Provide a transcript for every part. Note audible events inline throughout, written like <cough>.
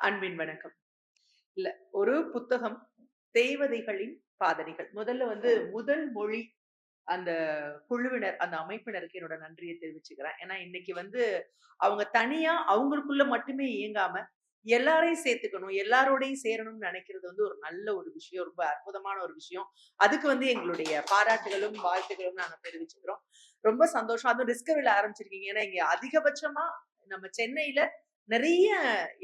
அன்பின் வணக்கம். இல்ல ஒரு புத்தகம் தேவதைகளின் பாதணிகள். முதல்ல வந்து முதல் மொழி அந்த குழுவினர், அந்த அமைப்பினருக்கு என்னோட நன்றியை தெரிவிச்சுக்கிறேன். ஏன்னா இன்னைக்கு வந்து அவங்க தனியா அவங்களுக்குள்ள மட்டுமே இயங்காம, எல்லாரையும் சேர்த்துக்கணும், எல்லாரோடையும் சேரணும்னு நினைக்கிறது வந்து ஒரு நல்ல ஒரு விஷயம். ரொம்ப அற்புதமான ஒரு விஷயம். அதுக்கு வந்து எங்களுடைய பாராட்டுகளும், வாழ்த்துகளும் நாங்க தெரிவிச்சுக்கிறோம். ரொம்ப சந்தோஷம். அதுவும் டிஸ்கவரியில் ஆரம்பிச்சிருக்கீங்க. ஏன்னா இங்க அதிகபட்சமா நம்ம சென்னையில நிறைய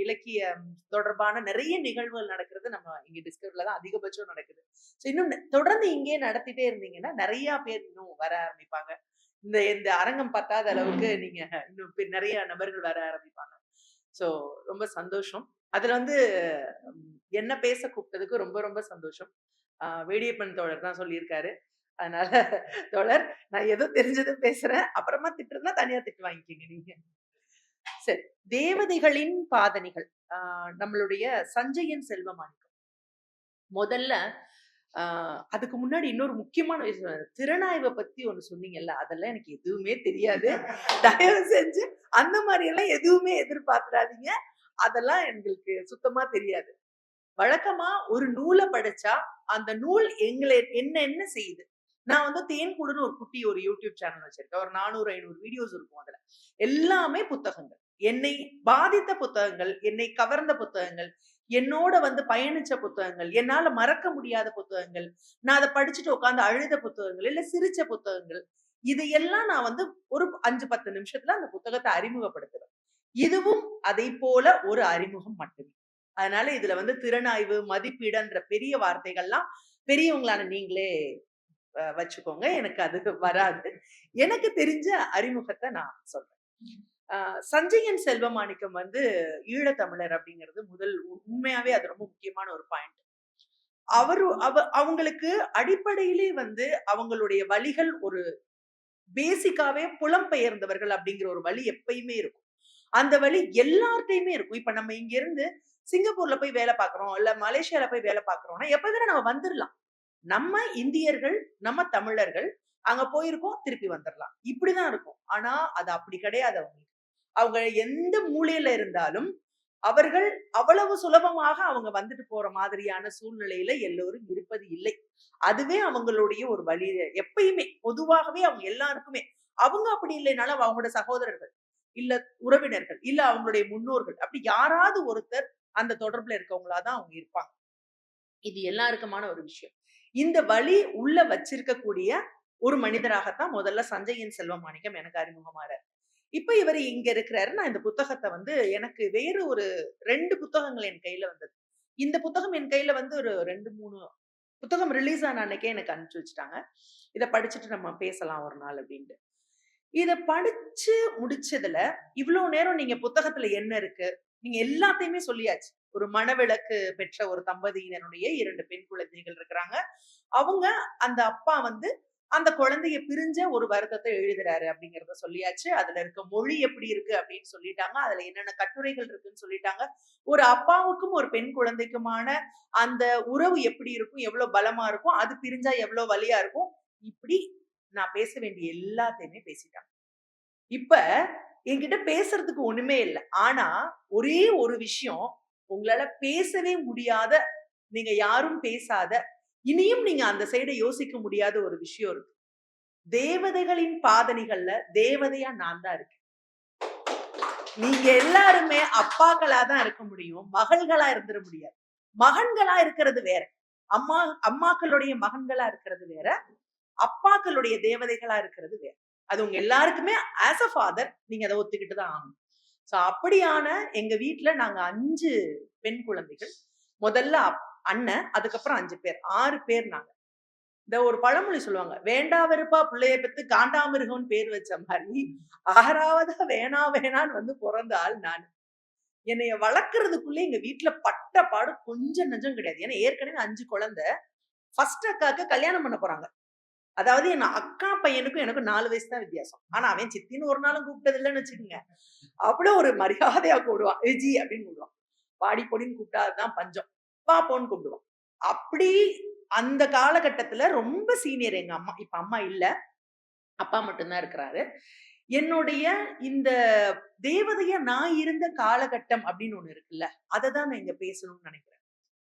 இலக்கியம் தொடர்பான நிறைய நிகழ்வுகள் நடக்கிறது நம்ம இங்க டிஸ்கவரில தான் அதிகபட்சம் நடக்குது. ஸோ இன்னும் தொடர்ந்து இங்கேயே நடத்திட்டே இருந்தீங்கன்னா, நிறைய பேர் இன்னும் வர ஆரம்பிப்பாங்க. இந்த இந்த அரங்கம் பத்தாத அளவுக்கு நீங்க இன்னும் நிறைய நபர்கள் வர ஆரம்பிப்பாங்க. ஸோ ரொம்ப சந்தோஷம். அதுல வந்து என்ன பேச கூப்பிட்டதுக்கு ரொம்ப ரொம்ப சந்தோஷம். வேடியப்பன் தோழர் தான் சொல்லியிருக்காரு. அதனால <laughs> தோழர் நான் ஏதோ தெரிஞ்சதும் பேசுறேன். அப்புறமா திட்டுறதுனா தனியா திட்டு வாங்கிக்கீங்க நீங்க. சரி. தேவதைகளின் பாதணிகள். நம்மளுடைய சஞ்சயன் செல்வமாணிக்கம். முதல்ல அதுக்கு முன்னாடி இன்னொரு முக்கியமான திறனாய்வை திறனாய்வ பத்தி ஒண்ணு சொன்னீங்கல்ல, அதெல்லாம் எனக்கு எதுவுமே தெரியாது. தயவு செஞ்சு அந்த மாதிரி எல்லாம் எதுவுமே எதிர்பார்த்துறாதீங்க. அதெல்லாம் எங்களுக்கு சுத்தமா தெரியாது. வழக்கமா ஒரு நூலை படிச்சா, அந்த நூல் எங்களை என்ன என்ன செய்யுது? நான் வந்து தேன்கூடுன்னு ஒரு குட்டி ஒரு யூடியூப் சேனல் வச்சிருக்கேன். ஒரு நானூறு ஐநூறு வீடியோஸ் இருக்கும் அதுல. எல்லாமே புத்தகங்கள். என்னை பாதித்த புத்தகங்கள், என்னை கவர்ந்த புத்தகங்கள், என்னோட வந்து பயணிச்ச புத்தகங்கள், என்னால மறக்க முடியாத புத்தகங்கள், நான் அத படிச்சுட்டு உட்கார்ந்து அழுத புத்தகங்கள், இல்ல சிரிச்ச புத்தகங்கள். இது எல்லாம் நான் வந்து ஒரு 5, 10 நிமிஷத்துல அந்த புத்தகத்தை அறிமுகப்படுத்துறேன். இதுவும் அதை போல ஒரு அறிமுகம் மட்டுமே. அதனால இதுல வந்து திறனாய்வு, மதிப்பீடுன்ற பெரிய வார்த்தைகள்லாம் பெரியவங்களான நீங்களே வச்சுக்கோங்க. எனக்கு அது வராது. எனக்கு தெரிஞ்ச அறிமுகத்த நான் சொல்றேன். சஞ்சயன் செல்வமாணிக்கம் வந்து ஈழத்தமிழர் அப்படிங்கிறது முதல் உண்மையாவே அது ரொம்ப முக்கியமான ஒரு பாயிண்ட். அவரு அவ அவங்களுக்கு அடிப்படையிலே வந்து அவங்களுடைய வழிகள் ஒரு பேசிக்காவே புலம்பெயர்ந்தவர்கள் அப்படிங்கிற ஒரு வழி எப்பயுமே இருக்கும். அந்த வழி எல்லார்ட்டயுமே இருக்கும். இப்ப நம்ம இங்க இருந்து சிங்கப்பூர்ல போய் வேல பார்க்குறோம், இல்ல மலேசியால போய் வேல பார்க்குறோம்னா, எப்ப வேணா நம்ம வந்துரலாம். நம்ம இந்தியர்கள், நம்ம தமிழர்கள் அங்க போயிருக்கோம், திருப்பி வந்துடலாம் இப்படிதான் இருக்கும். ஆனா அது அப்படி கிடையாது அவங்களுக்கு. அவங்க எந்த மூலையில இருந்தாலும், அவர்கள் அவ்வளவு சுலபமாக அவங்க வந்துட்டு போற மாதிரியான சூழ்நிலையில எல்லோரும் இருப்பது இல்லை. அதுவே அவங்களுடைய ஒரு வழி. எப்பயுமே பொதுவாகவே அவங்க எல்லாருக்குமே. அவங்க அப்படி இல்லைனாலும் அவங்களோட சகோதரர்கள், இல்ல உறவினர்கள், இல்ல அவங்களுடைய முன்னோர்கள், அப்படி யாராவது ஒருத்தர் அந்த தொடர்புல இருக்கவங்களாதான் அவங்க இருப்பாங்க. இது எல்லாருக்குமான ஒரு விஷயம். இந்த வழி உள்ள வச்சிருக்கக்கூடிய ஒரு மனிதராகத்தான் முதல்ல சஞ்சயன் செல்வமாணிக்கம் எனக்கு அறிமுகமாறார். இப்ப இவர் இங்க இருக்கிறாரு. நான் இந்த புத்தகத்தை வந்து எனக்கு வேறு ஒரு ரெண்டு புத்தகங்கள் என் கையில வந்தது. இந்த புத்தகம் என் கையில வந்து ஒரு 2, 3 புத்தகம் ரிலீஸ் ஆன அன்னைக்கே எனக்கு அனுப்பிச்சு வச்சுட்டாங்க. இதை படிச்சுட்டு நம்ம பேசலாம் ஒரு நாள் அப்படின்ட்டு இத படிச்சு முடிச்சதுல, இவ்ளோ நேரம் நீங்க புத்தகத்துல என்ன இருக்கு? நீங்க எல்லாத்தையுமே சொல்லியாச்சு. ஒரு மனவிளக்கு பெற்ற ஒரு தம்பதியினருடைய இரண்டு பெண் குழந்தைகள் இருக்கிறாங்க. அவங்க அந்த அப்பா வந்து அந்த குழந்தைய பிரிஞ்ச ஒரு வருத்தத்தை எழுதுறாரு அப்படிங்கிறத சொல்லியாச்சு. அதுல இருக்க மொழி எப்படி இருக்கு அப்படின்னு சொல்லிட்டாங்க. அதுல என்னென்ன கட்டுரைகள் இருக்குன்னு சொல்லிட்டாங்க. ஒரு அப்பாவுக்கும் ஒரு பெண் குழந்தைக்குமான அந்த உறவு எப்படி இருக்கும்? எவ்வளவு பலமா இருக்கும்? அது பிரிஞ்சா எவ்வளவு வலியா இருக்கும்? இப்படி நான் பேச வேண்டிய எல்லாத்தையுமே பேசிட்டாங்க. இப்ப என்கிட்ட பேசுறதுக்கு ஒண்ணுமே இல்ல. ஆனா ஒரே ஒரு விஷயம் உங்களால பேசவே முடியாத, நீங்க யாரும் பேசாத, இனியும் நீங்க அந்த சைட யோசிக்க முடியாத ஒரு விஷயம் இருக்கு. தேவதைகளின் பாதணிகள்ல தேவதையா நான் தான் இருக்கேன். நீங்க எல்லாருமே அப்பாக்களா தான் இருக்க முடியும். மகள்களா இருந்துட முடியாது. மகன்களா இருக்கிறது வேற. அம்மா அம்மாக்களுடைய மகன்களா இருக்கிறது வேற. அப்பாக்களுடைய தேவதைகளா இருக்கிறது வேற. அது உங்க எல்லாருக்குமே ஆஸ் அ ஃபாதர் நீங்க அத ஒத்துக்கிட்டு தான் ஆகணும். ஸோ அப்படியான எங்க வீட்டுல நாங்க அஞ்சு பெண் குழந்தைகள். முதல்ல அப் அண்ணன், அதுக்கப்புறம் அஞ்சு பேர். ஆறு பேர் நாங்க. இந்த ஒரு பழமொழி சொல்லுவாங்க. வேண்டா வெறுப்பா பிள்ளைய பெத்து காண்டாமிருகம்னு பேர் வச்ச மாதிரி ஆறாவதா வேணா வேணான்னு வந்து பிறந்தால் ஆள் நானு. என்னைய வளர்க்கறதுக்குள்ள எங்க வீட்டுல பட்ட பாடு கொஞ்சம் நஞ்சம் கிடையாது. ஏன்னா ஏற்கனவே அஞ்சு குழந்தை. ஃபர்ஸ்ட் அக்காக்கு கல்யாணம் பண்ண போறாங்க. அதாவது என் அக்கா பையனுக்கும் எனக்கு நாலு வயசு தான் வித்தியாசம். ஆனா அவன் சித்தின்னு ஒரு நாளும் கூப்பிட்டது இல்லைன்னு வச்சுக்கோங்க அவ்வளோ ஒரு மரியாதையா கூப்பிடுவான். விஜி அப்படின்னு கூப்பிடுவான். பாடி பொடின்னு கூப்பிட்டா பஞ்சம். பாப்போன்னு கூப்பிடுவான். அப்படி அந்த காலகட்டத்துல ரொம்ப சீனியர் எங்க அம்மா. இப்ப அம்மா இல்ல. அப்பா மட்டும் தான் இருக்கிறாரு. என்னுடைய இந்த தேவதைய நான் இருந்த காலகட்டம் அப்படின்னு ஒண்ணு இருக்குல்ல அததான் நான் இங்க பேசணும்னு நினைக்கிறேன்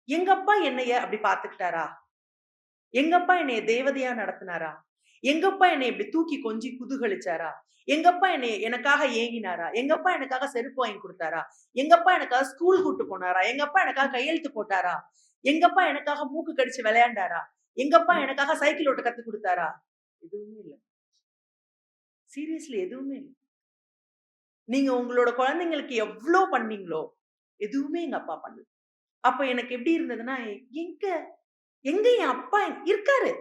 எங்க அப்பா என்னைய அப்படி பாத்துக்கிட்டாரா எங்கப்பா என்னைய தேவதையா நடத்தினாரா? எங்கப்பா என்னை இப்படி தூக்கி கொஞ்சி குதூகலிச்சாரா? எங்கப்பா என்னை எனக்காக ஏங்கினாரா? எங்கப்பா எனக்காக செருப்பு வாங்கி கொடுத்தாரா? எங்கப்பா எனக்காக ஸ்கூல் கூட்டு போனாரா? எங்கப்பா எனக்காக கையெழுத்து போட்டாரா? எங்கப்பா எனக்காக மூக்கு கடிச்சு விளையாண்டாரா? எங்கப்பா எனக்காக சைக்கிள் ஓட்ட கத்து கொடுத்தாரா? எதுவுமே இல்லை. சீரியஸ்லி எதுவுமே இல்லை. நீங்க உங்களோட குழந்தைங்களுக்கு எவ்வளோ பண்ணீங்களோ எதுவுமே எங்க அப்பா பண்ணல. அப்ப எனக்கு எப்படி இருந்ததுன்னா எங்க எங்க என் அப்பா இருக்காரு.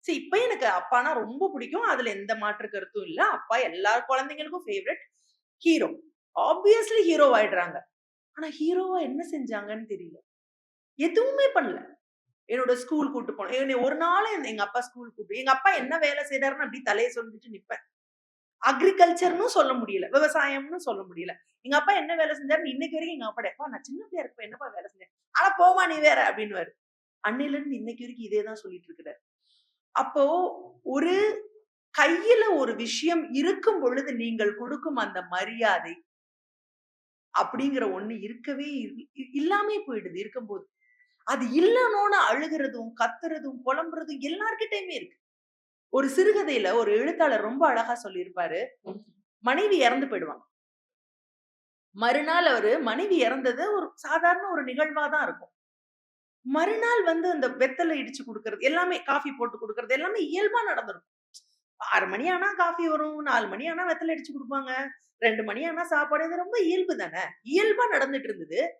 சரி இப்ப எனக்கு அப்பானா ரொம்ப பிடிக்கும். அதுல எந்த மாற்று கருத்தும் இல்ல. அப்பா எல்லா குழந்தைங்களுக்கும் ஃபேவரட் ஹீரோ ஆப்வியஸ்லி ஹீரோ ஆயிடுறாங்க ஆனா ஹீரோவா என்ன செஞ்சாங்கன்னு தெரியல. எதுவுமே பண்ணல. என்னோட ஸ்கூல் கூட்டு போனோம் என்னை ஒரு நாள் எங்க அப்பா ஸ்கூல் கூட்டு எங்க அப்பா என்ன வேலை செய்யறாருன்னு அப்படி தலையை சொல்லிட்டு நிப்பேன். அக்ரிகல்ச்சர்னு சொல்ல முடியல. விவசாயம்னு சொல்ல முடியல. எங்க அப்பா என்ன வேலை செஞ்சாருன்னு இன்னைக்கு வரைக்கும் எங்க அப்பா நான் சின்ன பிள்ளையா இருப்பேன் என்னப்பா வேலை செஞ்சேன்? ஆனா போமா நீ வேற அப்படின்னு அன்னையில இருந்து இன்னைக்கு வரைக்கும் இதே தான் சொல்லிட்டு இருக்கிறார் அப்போ ஒரு கையில ஒரு விஷயம் இருக்கும் பொழுது நீங்கள் கொடுக்கும் அந்த மரியாதை அப்படிங்கிற ஒண்ணு இருக்கவே இல்- இல்லாமே போயிடுது இருக்கும்போது. அது இல்லனோன்னு அழுகிறதும் கத்துறதும் புலம்புறதும் எல்லார்கிட்டயுமே இருக்கு. ஒரு சிறுகதையில ஒரு எழுத்தாளர் ரொம்ப அழகா சொல்லியிருப்பாரு. மனைவி இறந்து போயிடுவாங்க. மறுநாள் அவரு மனைவி இறந்தது ஒரு சாதாரண ஒரு நிகழ்வா தான் இருக்கும். மறுநாள் வந்து அந்த வெத்தலை இடிச்சு கொடுக்கறது எல்லாமே காஃபி போட்டு கொடுக்கறது எல்லாமே இயல்பா நடந்திருக்கும். ஆறு மணி ஆனா காஃபி வரும் நாலு மணி ஆனா வெத்தலை அடிச்சு கொடுப்பாங்க ரெண்டு மணி ஆனா சாப்பாடு இது ரொம்ப இயல்பு தானே? இயல்பா நடந்துட்டு இருந்தது.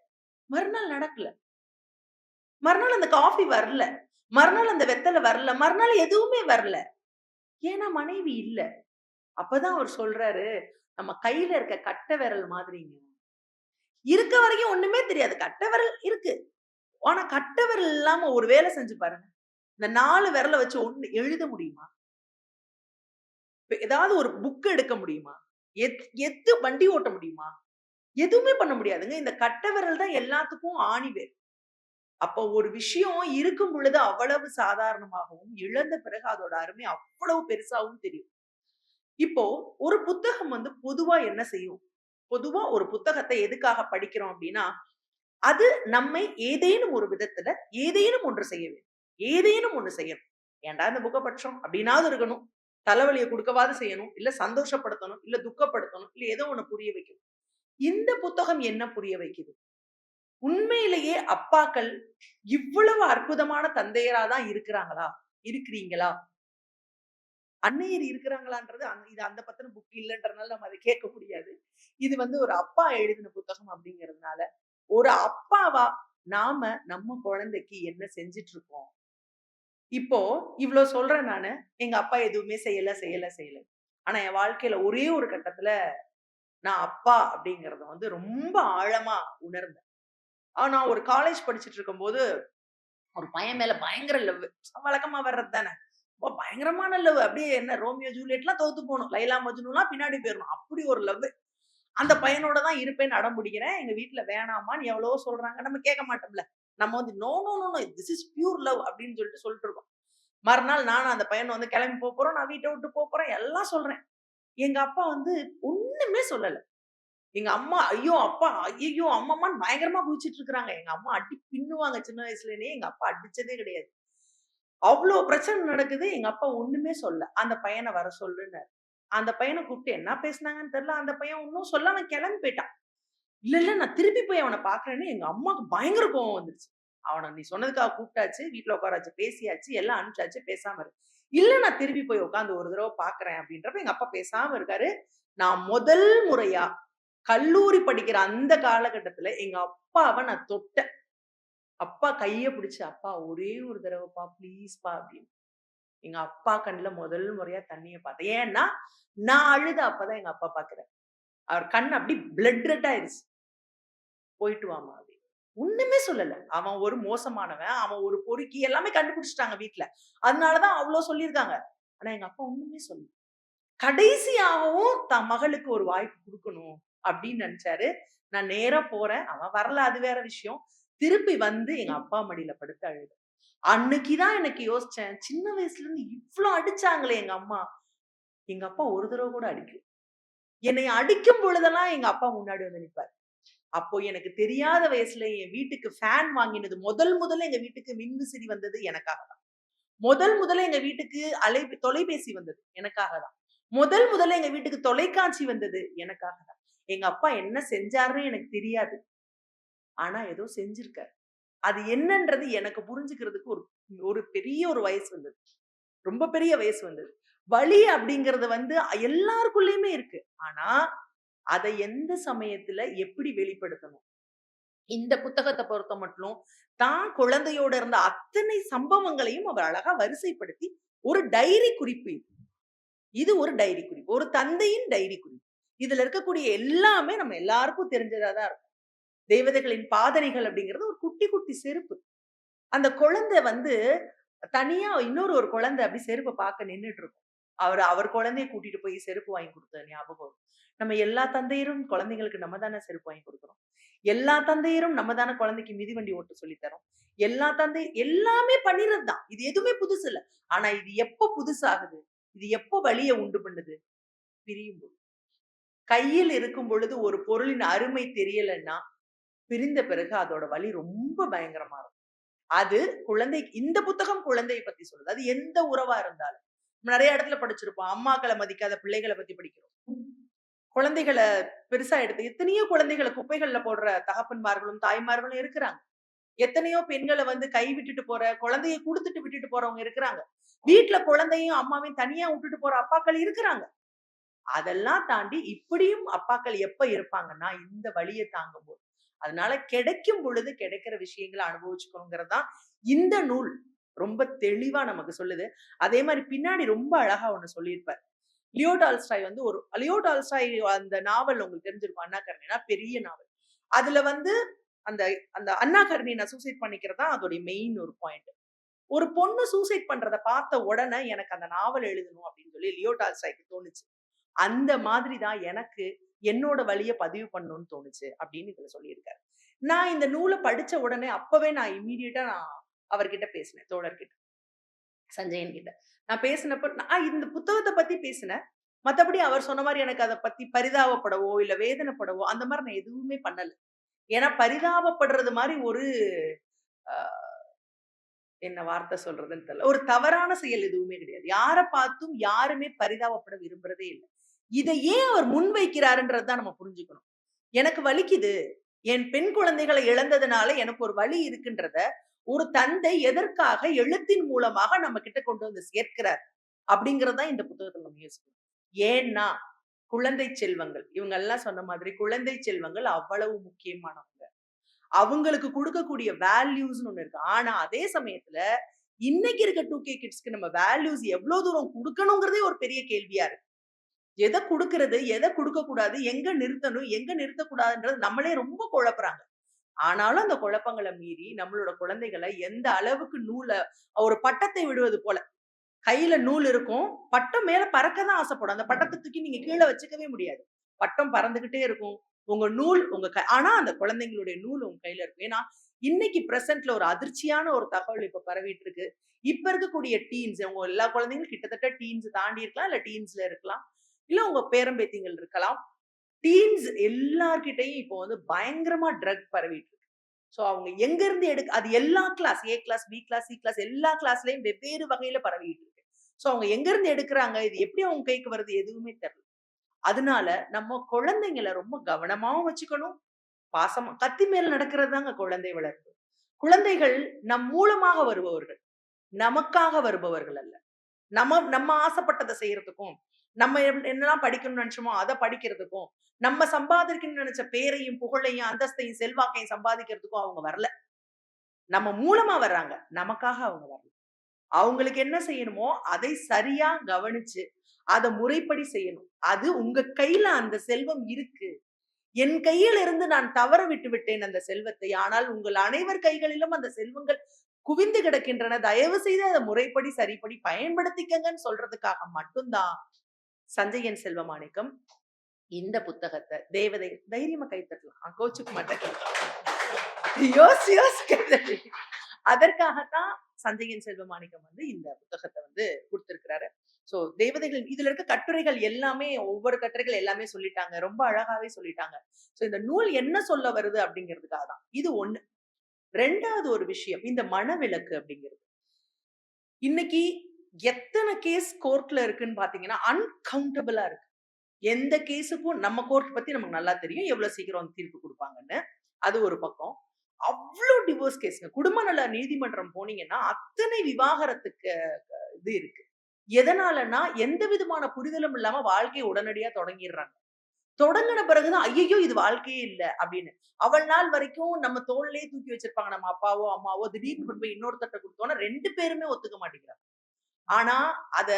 மறுநாள் நடக்கல. மறுநாள் அந்த காஃபி வரல. மறுநாள் அந்த வெத்தலை வரல. மறுநாள் எதுவுமே வரல. ஏன்னா மனைவி இல்ல. அப்பதான் அவர் சொல்றாரு நம்ம கையில இருக்க கட்டை விரல் மாதிரிங்க. இருக்க வரைக்கும் ஒண்ணுமே தெரியாது. கட்டை விரல் இருக்கு. ஆனா கட்டவரல் இல்லாம ஒரு வேலை செஞ்சு பாருங்க. இந்த நாலு விரலை வச்சு ஒண்ணு எழுத முடியுமா? ஏதாவது ஒரு புக் எடுக்க முடியுமா? எத்- எத்து வண்டி ஓட்ட முடியுமா? எதுவுமே பண்ண முடியாதுங்க. இந்த கட்டை விரல் தான் எல்லாத்துக்கும் ஆணி அப்போ ஒரு விஷயம் இருக்கும் பொழுது அவ்வளவு சாதாரணமாகவும் இழந்த பிறகு அதோட அருமை அவ்வளவு பெருசாவும் தெரியும். இப்போ ஒரு புத்தகம் வந்து பொதுவா என்ன செய்யும்? பொதுவா ஒரு புத்தகத்தை எதுக்காக படிக்கிறோம் அப்படின்னா அது நம்மை ஏதேனும் ஒரு விதத்துல ஏதேனும் ஒன்று செய்ய வேண்டும். ஏதேனும் ஒன்று செய்யணும். ஏன்டா இந்த புக்கை படிச்சோம் அப்படின்னாவது இருக்கணும். தலைவலியை கொடுக்கவாது செய்யணும். இல்ல சந்தோஷப்படுத்தணும். இல்ல துக்கப்படுத்தணும். இல்ல ஏதோ ஒண்ணு புரிய வைக்கணும். இந்த புத்தகம் என்ன புரிய வைக்குது? உண்மையிலேயே அப்பாக்கள் இவ்வளவு அற்புதமான தந்தையரா தான் இருக்கிறாங்களா? இருக்கிறீங்களா? அன்னையர் இருக்கிறாங்களான்றது அந்த- இது அந்த பத்தின புக் இல்லைன்றனால நம்ம அதை கேட்க முடியாது. இது வந்து ஒரு அப்பா எழுதின புத்தகம் அப்படிங்கிறதுனால ஒரு அப்பாவா நாம நம்ம குழந்தைக்கு என்ன செஞ்சிட்டு இருக்கோம் இப்போ இவ்வளவு சொல்றேன் நானு எங்க அப்பா எதுவுமே செய்யல செய்யல செய்யல. ஆனா என் வாழ்க்கையில ஒரே ஒரு கட்டத்துல நான் அப்பா அப்படிங்கறத வந்து ரொம்ப ஆழமா உணர்ந்தேன். ஆனா ஒரு காலேஜ் படிச்சிட்டு இருக்கும்போது ஒரு பையன் மேல பயங்கர லவ் வழக்கமா வர்றது தானே. ரொம்ப பயங்கரமான லவ் அப்படியே என்ன ரோமியோ ஜூலியட்லாம் தோத்து போகணும். லைலா மஜ்னுலாம் பின்னாடி போயிடணும் அப்படி ஒரு லவ் அந்த பையனோட தான் இருப்பேன்னு அடம் பிடிக்கிறேன் எங்க வீட்டுல வேணாமான்னு எவ்வளவோ சொல்றாங்க. நம்ம கேட்க மாட்டோம்ல. நம்ம வந்து no no no no this is pure love அப்படின்னு சொல்லிட்டு சொல்லிட்டு இருக்கோம் மறுநாள் நானும் அந்த பையனை வந்து கிளம்பி போப் போறோம் நான் வீட்டை விட்டு போப் போறேன் எல்லாம் சொல்றேன். எங்க அப்பா வந்து ஒண்ணுமே சொல்லல. எங்க அம்மா ஐயோ அப்பா ஐயோ அம்மான்னு பயங்கரமா குதிச்சிட்டு இருக்கிறாங்க. எங்க அம்மா அடி பின்னுவாங்க சின்ன வயசுலனே எங்க அப்பா அடிச்சதே கிடையாது. அவ்வளவு பிரச்சனை நடக்குது எங்க அப்பா ஒண்ணுமே சொல்ல அந்த பையனை வர சொல்லுன்னாரு. அந்த பையனை கூப்பிட்டு என்ன பேசுனாங்கன்னு தெரியல. அந்த பையன் ஒன்னும் சொல்லாம கிளம்பி போயிட்டான். இல்ல இல்ல நான் திருப்பி போய் அவனை பாக்குறேன்னு எங்க அம்மாக்கு பயங்கர கோவம் வந்துருச்சு. அவனை நீ சொன்னதுக்காக கூப்பிட்டாச்சு வீட்டுல உட்காராச்சு பேசியாச்சு எல்லாம் அனுப்பிச்சாச்சு பேசாம இரு. இல்ல நான் திருப்பி போய் உட்காந்து ஒரு தடவை பாக்குறேன் அப்படின்றப்ப எங்க அப்பா பேசாம இருக்காரு. நான் முதல் முறையா கல்லூரி படிக்கிற அந்த காலகட்டத்துல எங்க அப்பாவை நான் தொட்டேன். அப்பா கைய பிடிச்சு அப்பா ஒரே ஒரு தடவைப்பா ப்ளீஸ்ப்பா அப்படின்னு. எங்க அப்பா கண்ணுல முதல் முறையா தண்ணிய பார்த்தேன் ஏன்னா நான் அழுத அப்பதான் எங்க அப்பா பாக்குறேன் அவர் கண் அப்படி பிளட் ரெட் ஆயிருச்சு. போயிட்டு வாமா அப்படி ஒண்ணுமே சொல்லல. அவன் ஒரு மோசமானவன். அவன் ஒரு பொறுக்கி. எல்லாமே கண்டுபிடிச்சிட்டாங்க வீட்டுல அதனாலதான் அவ்வளவு சொல்லியிருக்காங்க. ஆனா எங்க அப்பா ஒண்ணுமே சொல்லல. கடைசியாகவும் தன் மகளுக்கு ஒரு வாய்ப்பு கொடுக்கணும் அப்படின்னு நினைச்சாரு. நான் நேரா போறேன். அவன் வரல. அது வேற விஷயம். திருப்பி வந்து எங்க அப்பா மடியில படுத்து அழுது. அன்னைக்குதான் எனக்கு யோசிச்சேன் சின்ன வயசுல இருந்து இவ்ளோ அடிச்சாங்களே எங்க அம்மா. எங்க அப்பா ஒரு தடவை கூட அடிக்கல. என்னை அடிக்கும் பொழுதெல்லாம் எங்க அப்பா முன்னாடி வந்து நிப்பாரு. அப்போ எனக்கு தெரியாத வயசுல என் வீட்டுக்கு ஃபேன் வாங்கினது முதல் முதல்ல எங்க வீட்டுக்கு மின்விசிறி வந்தது எனக்காக தான். முதல் முதல்ல எங்க வீட்டுக்கு அலை தொலைபேசி வந்தது எனக்காக தான். முதல் முதல்ல எங்க வீட்டுக்கு தொலைக்காட்சி வந்தது எனக்காக தான். எங்க அப்பா என்ன செஞ்சாருன்னு எனக்கு தெரியாது. ஆனா ஏதோ செஞ்சிருக்காரு. அது என்னன்றது எனக்கு புரிஞ்சுக்கிறதுக்கு ஒரு ஒரு பெரிய ஒரு வயசு வந்தது. ரொம்ப பெரிய வயசு வந்தது. வலி அப்படிங்கறது வந்து எல்லாருக்குள்ளயுமே இருக்கு. ஆனா அதை எந்த சமயத்துல எப்படி வெளிப்படுத்தணும்? இந்த புத்தகத்தை பொறுத்த மட்டும் தான் குழந்தையோட இருந்த அத்தனை சம்பவங்களையும் அவர் அழகா வரிசைப்படுத்தி ஒரு டைரி குறிப்பு இது. இது ஒரு டைரி குறிப்பு. ஒரு தந்தையின் டைரி குறிப்பு. இதுல இருக்கக்கூடிய எல்லாமே நம்ம எல்லாருக்கும் தெரிஞ்சதா தான் இருக்கும். தேவதைகளின் பாதனைகள் அப்படிங்கிறது ஒரு குட்டி செருப்பு. அந்த குழந்தை வந்து தனியா இன்னொரு ஒரு குழந்தை அப்படி செருப்பை பார்க்க நின்றுட்டு இருக்கும் அவர் அவர் குழந்தைய கூட்டிட்டு போய் செருப்பு வாங்கி கொடுத்த ஞாபகம் வரும். நம்ம எல்லா தந்தையரும் குழந்தைங்களுக்கு நம்ம தானே செருப்பு வாங்கி கொடுக்குறோம். எல்லா தந்தையரும் நம்ம தானே குழந்தைக்கு மிதிவண்டி ஓட்ட சொல்லித்தரோம் எல்லா தந்தை எல்லாமே பண்ணிடுறது தான். இது எதுவுமே புதுசு இல்லை. ஆனா இது எப்போ புதுசாகுது? இது எப்போ வழியை உண்டு பண்ணுது? பிரியும் பொழுது. கையில் இருக்கும் பொழுது ஒரு பொருளின் அருமை தெரியலன்னா பிரிந்த பிறகு அதோட வலி ரொம்ப பயங்கரமா இருக்கும். அது குழந்தை இந்த புத்தகம் குழந்தையை பத்தி சொல்லுது. அது எந்த உறவா இருந்தாலும். நிறைய இடத்துல படிச்சிருப்போம். அம்மாக்களை மதிக்காத பிள்ளைகளை பத்தி படிக்கிறோம். குழந்தைகளை பெருசா எடுத்து எத்தனையோ குழந்தைகளை குப்பைகள்ல போடுற தகப்பன்மார்களும் தாய்மார்களும் இருக்கிறாங்க. எத்தனையோ பெண்களை வந்து கை விட்டுட்டு போற குழந்தைய கொடுத்துட்டு விட்டுட்டு போறவங்க இருக்கிறாங்க. வீட்டுல குழந்தையும் அம்மாவையும் தனியா விட்டுட்டு போற அப்பாக்கள் இருக்கிறாங்க. அதெல்லாம் தாண்டி இப்படியும் அப்பாக்கள் எப்ப இருப்பாங்கன்னா இந்த வழியை தாங்கும் போது அதனால கிடைக்கும் பொழுது கிடைக்கிற விஷயங்களை அனுபவிச்சுக்கணுங்கிறது தான் இந்த நூல். ரொம்ப தெளிவா நமக்கு சொல்லுது. அதே மாதிரி பின்னாடி ரொம்ப அழகா ஒண்ணு சொல்லியிருப்பார். லியோ டால்ஸ்டாய் வந்து ஒரு லியோ டால்ஸ்டாய் அந்த நாவல் உங்களுக்கு தெரிஞ்சிருக்கும் அண்ணா கருணினா? பெரிய நாவல். அதுல வந்து அந்த அந்த அண்ணா கருணினை சூசைட் பண்ணிக்கிறது தான் அதோடைய மெயின் ஒரு பாயிண்ட் ஒரு பொண்ணு சூசைட் பண்றதை பார்த்த உடனே எனக்கு அந்த நாவல் எழுதணும் அப்படின்னு சொல்லி லியோ டால்ஸ்டாய்க்கு தோணுச்சு. அந்த மாதிரி தான் எனக்கு என்னோட வழியை பதிவு பண்ணணும்னு தோணுச்சு அப்படின்னு இதுல சொல்லியிருக்காரு. நான் இந்த நூலை படிச்ச உடனே அப்பவே நான் இம்மீடியட்டா நான் அவர்கிட்ட பேசினேன் தோழர்கிட்ட. சஞ்சயன் கிட்ட. நான் பேசினப்ப நான் இந்த புத்தகத்தை பத்தி பேசினேன். மத்தபடி அவர் சொன்ன மாதிரி எனக்கு அதை பத்தி பரிதாபப்படவோ இல்ல வேதனைப்படவோ அந்த மாதிரி நான் எதுவுமே பண்ணல. ஏன்னா பரிதாபப்படுறது மாதிரி ஒரு ஆஹ், என்ன வார்த்தை சொல்றதுன்னு தெரியல ஒரு தவறான செயல் எதுவுமே கிடையாது. யாரை பார்த்தும் யாருமே பரிதாபப்பட விரும்புறதே இல்லை. இதை ஏன் அவர் முன்வைக்கிறாருன்றது தான் நம்ம புரிஞ்சுக்கணும். எனக்கு வலிக்குது. என் பெண் குழந்தைகளை இழந்ததுனால எனக்கு ஒரு வலி இருக்குன்றத ஒரு தந்தை எதற்காக எழுத்தின் மூலமாக நம்ம கிட்ட கொண்டு வந்து சேர்க்கிறார் அப்படிங்கறதுதான் இந்த புத்தகத்துல நம்ம யோசிக்கணும். ஏன்னா குழந்தை செல்வங்கள் இவங்க எல்லாம் சொன்ன மாதிரி குழந்தை செல்வங்கள் அவ்வளவு முக்கியமானவங்க. அவங்களுக்கு கொடுக்கக்கூடிய வேல்யூஸ்னு ஒண்ணு இருக்கு. ஆனா அதே சமயத்துல இன்னைக்கு இருக்க டூ கே கிட்ஸ்க்கு நம்ம வேல்யூஸ் எவ்வளவு தூரம் கொடுக்கணுங்கிறதே ஒரு பெரிய கேள்வியா இருக்கு. எதை கொடுக்கறது எதை கொடுக்க கூடாது எங்க நிறுத்தணும் எங்க நிறுத்தக்கூடாதுன்றது நம்மளே ரொம்ப குழப்புறாங்க. ஆனாலும் அந்த குழப்பங்களை மீறி நம்மளோட குழந்தைகளை எந்த அளவுக்கு நூலை ஒரு பட்டத்தை விடுவது போல. கையில நூல் இருக்கும் பட்டம் மேல பறக்க தான் ஆசைப்படும். அந்த பட்டத்தை தூக்கி நீங்க கீழே வச்சுக்கவே முடியாது. பட்டம் பறந்துகிட்டே இருக்கும். உங்க நூல் உங்க கை ஆனா அந்த குழந்தைங்களுடைய நூல் உங்க கையில இருக்கும். ஏன்னா இன்னைக்கு பிரசன்ட்ல ஒரு அதிர்ச்சியான ஒரு தகவல் இப்ப பரவிட்டு இருக்கு. இப்ப இருக்கக்கூடிய டீன்ஸ் உங்க எல்லா குழந்தைங்களும் கிட்டத்தட்ட டீன்ஸ் தாண்டி இருக்கலாம் இல்ல டீன்ஸ்ல இருக்கலாம். இல்ல உங்க பேரம்பேத்திங்கள் இருக்கலாம். டீன்ஸ் எல்லார்கிட்டையும் இப்போ வந்து பயங்கரமா ட்ரக் பரவிட்டு இருக்கு. ஸோ அவங்க எங்க இருந்து எடுக்க அது எல்லா class A class B class C class எல்லா கிளாஸ்லயும் வெவ்வேறு வகையில பரவிட்டு இருக்கு. ஸோ அவங்க எங்க இருந்து எடுக்கிறாங்க? இது எப்படி அவங்க கைக்கு வருது? எதுவுமே தெரியல அதனால நம்ம குழந்தைங்களை ரொம்ப கவனமாவும் வச்சுக்கணும். பாசமா கத்தி மேல நடக்கிறது தாங்க குழந்தை வளர்ப்பு. குழந்தைகள் நம் மூலமாக வருபவர்கள். நமக்காக வருபவர்கள் அல்ல. நம்ம நம்ம ஆசைப்பட்டதை செய்யறதுக்கும் நம்ம என்னெல்லாம் படிக்கணும்னு நினைச்சோமோ அதை படிக்கிறதுக்கும் நம்ம சம்பாதிக்கணும்னு நினைச்ச பேரையும் புகழையும் அந்தஸ்தையும் செல்வாக்கையும் சம்பாதிக்கிறதுக்கும் அவங்க வரல. நம்ம மூலமா வர்றாங்க. நமக்காக அவங்க வரல. அவங்களுக்கு என்ன செய்யணுமோ அதை சரியா கவனிச்சு அதை முறைப்படி செய்யணும். அது உங்க கையில அந்த செல்வம் இருக்கு. என் கையில் இருந்து நான் தவற விட்டு விட்டேன் அந்த செல்வத்தை. ஆனால் உங்கள் அனைவர் கைகளிலும் அந்த செல்வங்கள் குவிந்து கிடக்கின்றன. தயவு செய்து அதை முறைப்படி சரிப்படி பயன்படுத்திக்கங்கன்னு சொல்றதுக்காக மட்டும்தான் சஞ்சயன் செல்வமாணிக்கம் இந்த புத்தகத்தை தேவதை தைரியமா கை தட்டலாம். கோச்சுக்க மாட்டேன். யோசி யோசி அதற்காகத்தான் சஞ்சயன் செல்வமாணிக்கம் வந்து இந்த புத்தகத்தை வந்து கொடுத்திருக்கிறாரு. சோ தேவதைகள் இதுல இருக்க கட்டுரைகள் எல்லாமே ஒவ்வொரு கட்டுரைகள் எல்லாமே சொல்லிட்டாங்க. ரொம்ப அழகாவே சொல்லிட்டாங்க. சோ இந்த நூல் என்ன சொல்ல வருது அப்படிங்கிறதுக்காக தான். இது ஒண்ணு. ரெண்டாவது ஒரு விஷயம் இந்த மனவிலக்கு அப்படிங்கிறது. இன்னைக்கு எத்தனை கேஸ் கோர்ட்ல இருக்குன்னு பாத்தீங்கன்னா அன்கவுண்டபிளா இருக்கு. எந்த கேஸுக்கும் நம்ம கோர்ட் பத்தி நமக்கு நல்லா தெரியும் எவ்வளவு சீக்கிரம் தீர்ப்பு கொடுப்பாங்கன்னு. அது ஒரு பக்கம். அவ்வளவு டிவோர்ஸ் கேஸ்ங்க குடும்ப நல நீதிமன்றம் போனீங்கன்னா அத்தனை விவாகரத்துக்கு இது இருக்கு. எதனாலன்னா எந்த விதமான புரிதலும் இல்லாம வாழ்க்கையை உடனடியா தொடங்கிடுறாங்க. தொடங்கின பிறகுதான் ஐயோ இது வாழ்க்கையே இல்லை அப்படின்னு. அவள் நாள் வரைக்கும் நம்ம தோல்லையே தூக்கி வச்சிருப்பாங்க. நம்ம அப்பாவோ அம்மாவோ திடீர்னு கொண்டு போய் இன்னொருத்தட்ட கொடுத்தோன்னா ரெண்டு பேருமே ஒத்துக்க மாட்டேங்கிறாங்க. ஆனா அத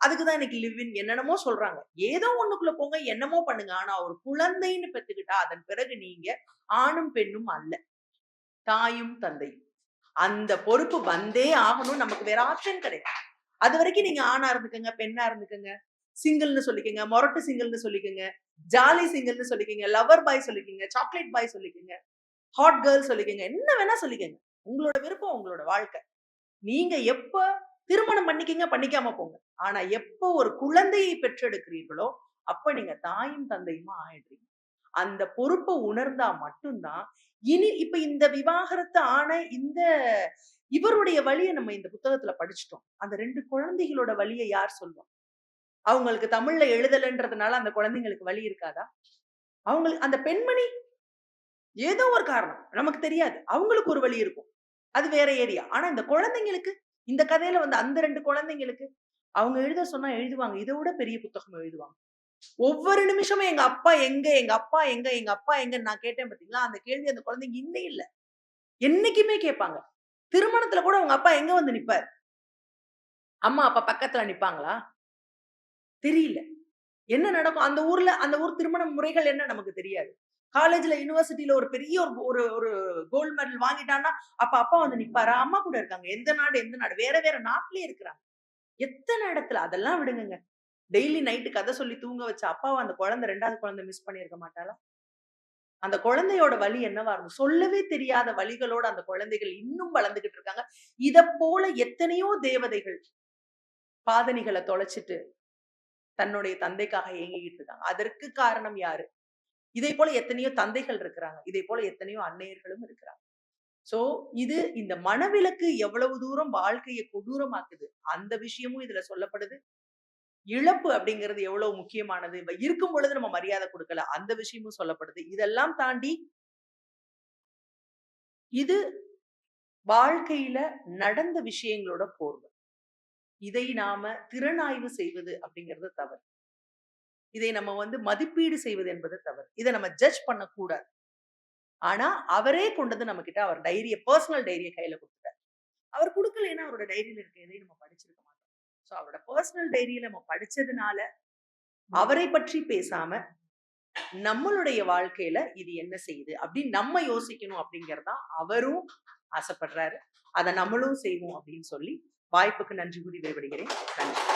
அதுக்குதான் இன்னைக்கு லிவின் என்னென்னமோ சொல்றாங்க. ஏதோ ஒண்ணுக்குள்ள போங்க என்னமோ பண்ணுங்க. ஆனா ஒரு குழந்தைன்னு பெத்துக்கிட்டா அதன் பிறகு நீங்க ஆணும் பெண்ணும் அல்ல. தாயும் தந்தையும். அந்த பொறுப்பு வந்தே ஆகணும். நமக்கு வேற ஆப்ஷன் கிடையாது. அது வரைக்கும் நீங்க ஆணா இருந்துக்கங்க பெண்ணா இருந்துக்கங்க. சிங்கிள்னு சொல்லிக்கங்க மொரட்டு சிங்கிள்னு சொல்லிக்கங்க ஜாலி சிங்கிள்னு சொல்லிக்கங்க லவர் பாய் சொல்லிக்கங்க சாக்லேட் பாய் சொல்லிக்கங்க ஹாட் கேர்ள் சொல்லிக்கங்க என்ன வேணா சொல்லிக்கங்க. உங்களோட விருப்பம் உங்களோட வாழ்க்கை. நீங்க எப்ப திருமணம் பண்ணிக்கிங்க பண்ணிக்காம போங்க. ஆனா எப்போ ஒரு குழந்தையை பெற்றெடுக்கிறீர்களோ அப்ப நீங்க தாயும் தந்தையுமா ஆயிடுறீங்க. அந்த பொறுப்பை உணர்ந்தா மட்டும்தான் இனி இப்ப இந்த விவாகரத்து ஆன இந்த இவருடைய வழியை நம்ம இந்த புத்தகத்துல படிச்சிட்டோம். அந்த ரெண்டு குழந்தைகளோட வழியை யார் சொல்லுவோம் அவங்களுக்கு தமிழ்ல எழுதலைன்றதுனால அந்த குழந்தைங்களுக்கு வழி இருக்காதா? அவங்களுக்கு அந்த பெண்மணி ஏதோ ஒரு காரணம். நமக்கு தெரியாது. அவங்களுக்கு ஒரு வழி இருக்கும். அது வேற ஏரியா. ஆனா இந்த குழந்தைங்களுக்கு இந்த கதையில வந்து அந்த ரெண்டு குழந்தைங்களுக்கு அவங்க எழுத சொன்னா எழுதுவாங்க. இதை விட பெரிய புத்தகம் எழுதுவாங்க. ஒவ்வொரு நிமிஷமும் எங்க அப்பா எங்க எங்க அப்பா எங்க எங்க அப்பா எங்கன்னு நான் கேட்டேன் பாத்தீங்களா அந்த கேள்வி அந்த குழந்தைங்க இன்னும் இல்ல. என்னைக்குமே கேட்பாங்க. திருமணத்துல கூட அவங்க அப்பா எங்க வந்து நிப்பாரு? அம்மா அப்பா பக்கத்துல நிப்பாங்களா? தெரியல. என்ன நடக்கும்? அந்த ஊர்ல அந்த ஊர் திருமண முறைகள் என்ன நமக்கு தெரியாது. காலேஜ்ல யூனிவர்சிட்டியில ஒரு பெரிய ஒரு ஒரு ஒரு கோல்டு மெடல் வாங்கிட்டான்னா அப்ப அப்பா வந்து நிப்பாரா. அம்மா கூட இருக்காங்க. எந்த நாடு எந்த நாடு? வேற வேற நாட்டிலே இருக்கிறாங்க. எத்தனை இடத்துல? அதெல்லாம் விடுங்க டெய்லி நைட்டு கதை சொல்லி தூங்க வச்ச அப்பாவை அந்த குழந்தை ரெண்டாவது குழந்தை மிஸ் பண்ணியிருக்க மாட்டாளா? அந்த குழந்தையோட வழி என்னவா இருக்கும்? சொல்லவே தெரியாத வழிகளோட அந்த குழந்தைகள் இன்னும் வளர்ந்துகிட்டு இருக்காங்க. இத போல எத்தனையோ தேவதைகள் பாதணிகளை தொலைச்சிட்டு தன்னுடைய தந்தைக்காக ஏங்கிக்கிட்டு இருக்காங்க. அதற்கு காரணம் யாரு? இதே போல எத்தனையோ தந்தைகள் இருக்கிறாங்க. இதே போல எத்தனையோ அன்னையர்களும் இருக்கிறாங்க. சோ இது இந்த மனவிலக்கு எவ்வளவு தூரம் வாழ்க்கையை கொடூரமாக்குது அந்த விஷயமும் இதுல சொல்லப்படுது. இழப்பு அப்படிங்கிறது எவ்வளவு முக்கியமானது? இவ இருக்கும் பொழுது நம்ம மரியாதை கொடுக்கல அந்த விஷயமும் சொல்லப்படுது. இதெல்லாம் தாண்டி இது வாழ்க்கையில நடந்த விஷயங்களோட போர்வை. இதை நாம திறனாய்வு செய்வது அப்படிங்கிறது தவறு. இதை நம்ம வந்து மதிப்பீடு செய்வது என்பது தவறு. இதை நம்ம ஜட்ஜ் பண்ணக்கூடாது. ஆனா அவரே கொண்டது நம்ம கிட்ட அவர் டைரிய பர்சனல் டைரிய கையில கொடுத்துட்டார். அவர் கொடுக்கலைன்னா அவரோட டைரியில இருக்க எதையும் நம்ம படிச்சிருக்க மாட்டோம். ஸோ அவரோட பர்சனல் டைரியில நம்ம படிச்சதுனால அவரை பற்றி பேசாம நம்மளுடைய வாழ்க்கையில இது என்ன செய்யுது? அப்படின்னு நம்ம யோசிக்கணும் அப்படிங்கறதா அவரும் ஆசைப்படுறாரு. அதை நம்மளும் செய்வோம் அப்படின்னு சொல்லி வாய்ப்புக்கு நன்றி கூறி விடைபடுகிறேன் நன்றி.